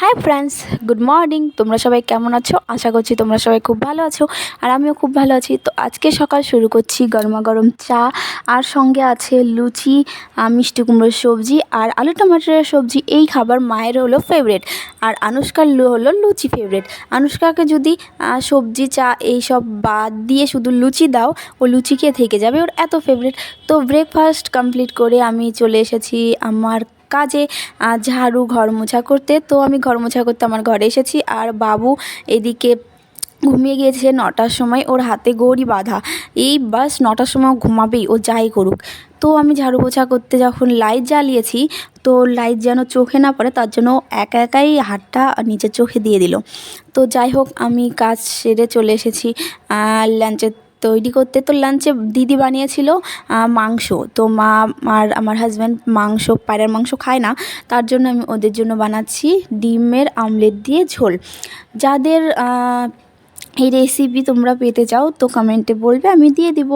Hi friends good morning তোমরা সবাই কেমন আছো? আশা করছি তোমরা সবাই খুব ভালো আছো আর আমিও খুব ভালো আছি। তো আজকে সকাল শুরু করছি গরমা গরম চা আর সঙ্গে আছে লুচি মিষ্টি কুমড়োর সবজি আর আলু টমাটারের সবজি। এই খাবার মায়ের হলো ফেভারেট আর আনুষ্কার হলো লুচি ফেভারেট আনুষ্কাকে যদি সবজি, চা এইসব বাদ দিয়ে শুধু লুচি দাও, ও লুচি খেয়ে থেকে যাবে। ওর এত ফেভারেট তো ব্রেকফাস্ট কমপ্লিট করে আমি চলে এসেছি আমার কাজে ঝাড়ু ঘর মোছা করতে। তো আমি ঘর মোছা করতে আমার ঘরে এসেছি। আর বাবু এদিকে ঘুমিয়ে গিয়েছে নটার সময়। ওর হাতে গড়ি বাঁধা। এই বাস নটার সময় ঘুমাবেই, ও যাই করুক। তো আমি ঝাড়ু পোছা করতে যখন লাইট জ্বালিয়েছি, তো লাইট যেন চোখে না পড়ে, তার জন্য একা একাই হাতটা নিজের চোখে দিয়ে দিল। তো যাই হোক, আমি কাজ সেরে চলে এসেছি লাঞ্চের তৈরি করতে তো লাঞ্চে দিদি বানিয়েছিল মাংস। তো মা আর আমার হাজব্যান্ড মাংস, পায়রার মাংস খায় না, তার জন্য আমি ওদের জন্য বানাচ্ছি ডিমের আমলেট দিয়ে ঝোল। যাদের এই রেসিপি তোমরা পেতে চাও, তো কমেন্টে বলবে, আমি দিয়ে দিব।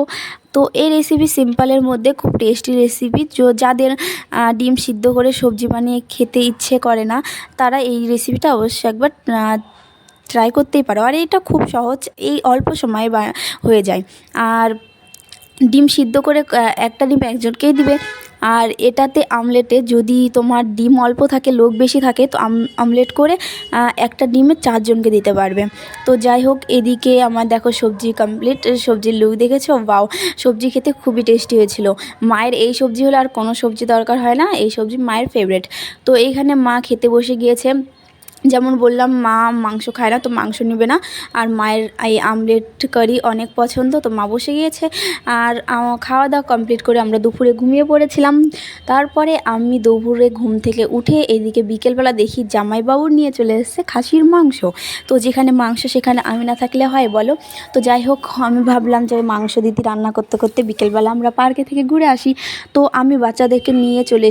তো এই রেসিপি সিম্পলের মধ্যে খুব টেস্টি রেসিপি যাদের ডিম সিদ্ধ করে সবজি বানিয়ে খেতে ইচ্ছে করে না, তারা এই রেসিপিটা অবশ্যই একবার ট্রাই করতেই পারো। আর এটা খুব সহজ, এই অল্প সময়ে হয়ে যায়। আর ডিম সিদ্ধ করে একটা ডিম একজনকেই দিবে। আর এটাতে আমলেটে যদি তোমার ডিম অল্প থাকে, লোক বেশি থাকে, তো আম- আমলেট করে একটা ডিমে চারজনকে দিতে পারবে। তো যাই হোক, এদিকে আমার দেখো সবজি কমপ্লিট সবজির লুক দেখেছ? বাও সবজি খেতে খুবই টেস্টি হয়েছিল। মায়ের এই সবজি হলে আর কোনো সবজি দরকার হয় না, এই সবজি মায়ের ফেভারেট তো এইখানে মা খেতে বসে গিয়েছে। যেমন বললাম, মা মাংস খায় না, তো মাংস নেবে না। আর মায়ের এই আমলেট কারি অনেক পছন্দ, তো মা বসে গিয়েছে। আর খাওয়া দাওয়া কমপ্লিট করে আমরা দুপুরে ঘুমিয়ে পড়েছিলাম। তারপরে আমি দুপুরে ঘুম থেকে উঠে এদিকে বিকেলবেলা দেখি জামাইবাবু নিয়ে চলে এসেছে খাসির মাংস। তো যেখানে মাংস সেখানে আমি না থাকলে হয়, বলো? তো যাই হোক, আমি ভাবলাম যে মাংস দিদি রান্না করতে করতে বিকেলবেলা আমরা পার্কে থেকে ঘুরে আসি। তো আমি বাচ্চাদেরকে নিয়ে চলে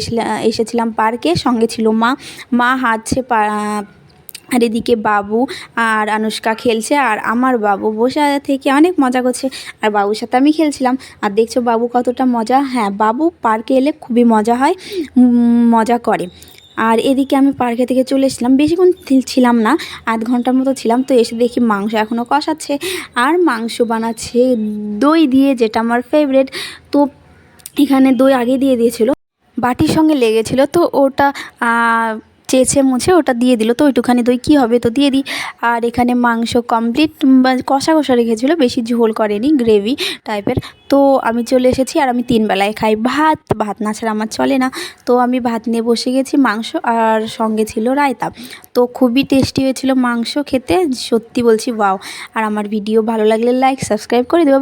এসেছিলাম পার্কে, সঙ্গে ছিল মা। মা হাঁটছে আর এদিকে বাবু আর আনুষ্কা খেলছে আর আমার বাবু বসে থেকে অনেক মজা করছে। আর বাবুর সাথে আমি খেলছিলাম। আর দেখছ বাবু কতটা মজা? হ্যাঁ বাবু পার্কে এলে খুবই মজা হয় মজা করে। আর এদিকে আমি পার্কে থেকে চলে এসেছিলাম। বেশিক্ষণ ছিলাম না, আধ ঘণ্টার মতো ছিলাম। তো এসে দেখি মাংস এখনও কষাচ্ছে। আর মাংস বানাচ্ছে দই দিয়ে, যেটা আমার ফেভারেট তো এখানে দই আগে দিয়ে দিয়েছিল। বাটির সঙ্গে লেগেছিলো। তো ওটা চেঁচে মুছে ওটা দিয়ে দিল। তো ওইটুখানি দই কী হবে তো দিয়ে দিই। আর এখানে মাংস কমপ্লিট কষা কষা রেখেছিলো, বেশি ঝোল করেনি গ্রেভি টাইপের তো আমি চলে এসেছি আর আমি তিন বেলায় খাই ভাত। ভাত না ছাড়া আমার চলে না। তো আমি ভাত নিয়ে বসে গেছি মাংস আর সঙ্গে ছিল রায়তা। তো খুবই টেস্টি হয়েছিল মাংস খেতে। সত্যি বলছি ওয়াও আর আমার ভিডিও ভালো লাগলে লাইক সাবস্ক্রাইব করে দেবে